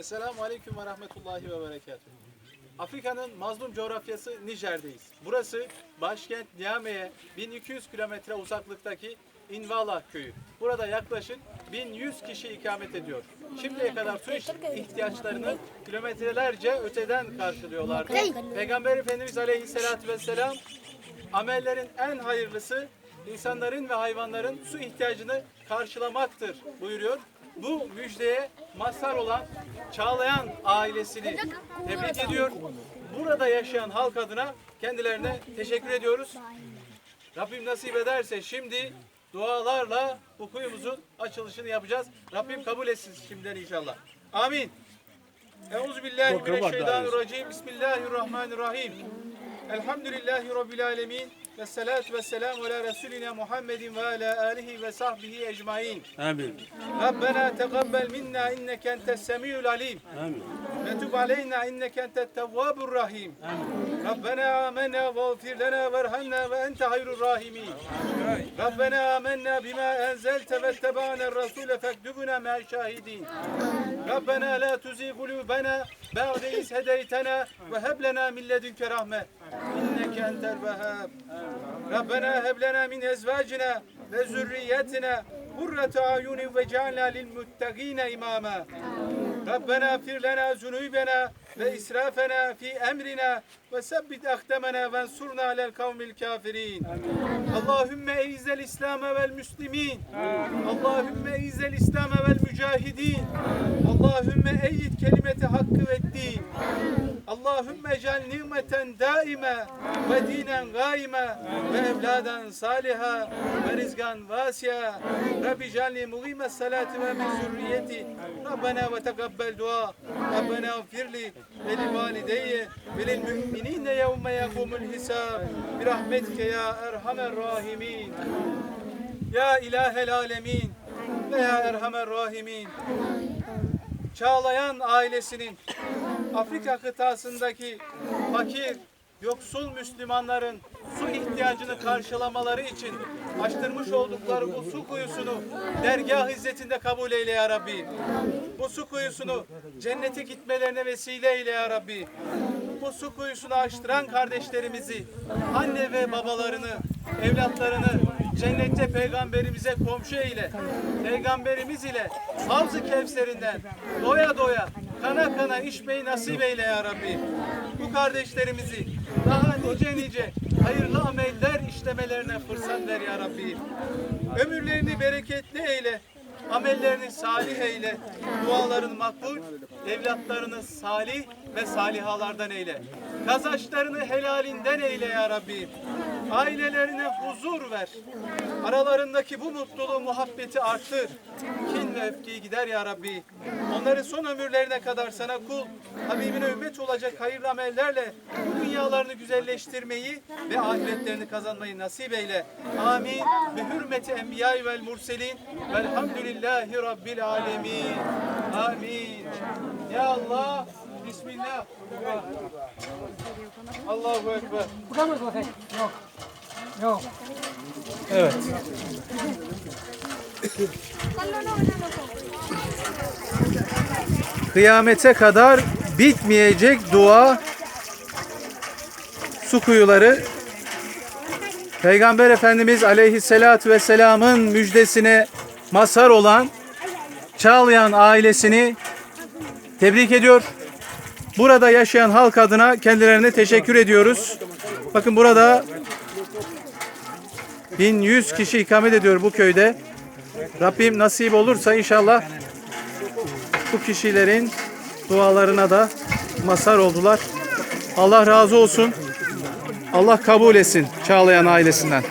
Esselamu Aleyküm ve Rahmetullahi ve Berekatuhu. Afrika'nın mazlum coğrafyası Nijer'deyiz. Burası başkent Niamey'e 1200 kilometre uzaklıktaki Invala köyü. Burada yaklaşık 1100 kişi ikamet ediyor. Şimdiye kadar su ihtiyaçlarını kilometrelerce öteden karşılıyorlardı. Peygamber Efendimiz Aleyhisselatü Vesselam amellerin en hayırlısı insanların ve hayvanların su ihtiyacını karşılamaktır buyuruyor. Bu müjdeye mazhar olan Çağlayan ailesini tebrik ediyor. Burada yaşayan halk adına kendilerine teşekkür ediyoruz. Rabbim nasip ederse şimdi dualarla bu kuyumuzun açılışını yapacağız. Rabbim kabul etsin şimdiden inşallah. Amin. Euzubillahimineşşeytanirracim. Bismillahirrahmanirrahim. Elhamdülillahi Rabbil alemin. Ve salatu ve selamu ala Resulina Muhammedin ve ala alihi ve sahbihi ecmain. Amin. Rabbena tegabbel minna inneke entes semiyul alim. Amin. Ve tub aleyna inneke entet tevvabur rahim. Rabbena amena ve gfir lena verhamna ve ente hayrul rahimin. Rabbena amena bima enzelte ve tebana rasule fektubuna me'al şahidin. Rabbena la tuzi kulubena ba'de iz hedeytena ve heb lena min ledünke rahme. İnneke entel vehhab. Rabbena heb lena min ezvacina ve zürriyetina kurrete ayunin ve cealna lil muttaqine imama. ربنا اغفر لنا ذنوبنا وإسرافنا في أمرنا وثبت أقدامنا وانصرنا على القوم الكافرين اللهم أعز الإسلام والمسلمين اللهم أعز الإسلام والمجاهدين اللهم أيد كلمة حق والدين Allahümme ecel nimeten daime ve dinen gaime ve evladen saliha ve rizgan vasiye Rabbi cenni mugime salati ve min zürriyeti. Rabbena ve tekabbel dua. Rabbena gfirli ve li valideyye ve lil müminine yevme yekumul hisab. Bir rahmetike ya erhamer rahimin. Ya ilahel alemin ya erhamer rahimin. Çağlayan ailesinin Afrika kıtasındaki fakir, yoksul Müslümanların su ihtiyacını karşılamaları için açtırmış oldukları bu su kuyusunu dergah hizmetinde kabul eyle ya Rabbi. Bu su kuyusunu cennete gitmelerine vesile eyle ya Rabbi. Bu su kuyusunu açtıran kardeşlerimizi, anne ve babalarını, evlatlarını cennette peygamberimize komşu eyle. Peygamberimiz ile Havz-ı Kevser'inden doya doya, kana kana içmeyi nasip eyle ya Rabbi. Bu kardeşlerimizi daha nice nice hayırlı ameller işlemelerine fırsat ver ya Rabbi. Ömürlerini bereketli eyle. Amellerini salih eyle. Dualarını makbul, evlatlarını salih ve salihalardan eyle. Kazançlarını helalinden eyle ya Rabbi. Ailelerine huzur ver. Aralarındaki bu mutluluğu, muhabbeti arttır. Kin ve öfkeyi gider ya Rabbi. Onları son ömürlerine kadar sana kul, Habibine ümmet olacak hayırlı amellerle bu dünyalarını güzelleştirmeyi ve ahiretlerini kazanmayı nasip eyle. Amin. Bi hürmeti enbiya vel murselin velhamdülillahi rabbil alemin. Amin. Ya Allah. Bismillah. Allahu Ekber. Vamos, José. No. No. Evet. Kıyamete kadar bitmeyecek dua su kuyuları Peygamber Efendimiz Aleyhisselatü Vesselam'ın müjdesine mazhar olan Çağlayan ailesini tebrik ediyor. Burada yaşayan halk adına kendilerine teşekkür ediyoruz. Bakın burada 1100 kişi ikamet ediyor bu köyde. Rabbim nasip olursa inşallah bu kişilerin dualarına da mazhar oldular. Allah razı olsun. Allah kabul etsin Çağlayan ailesinden.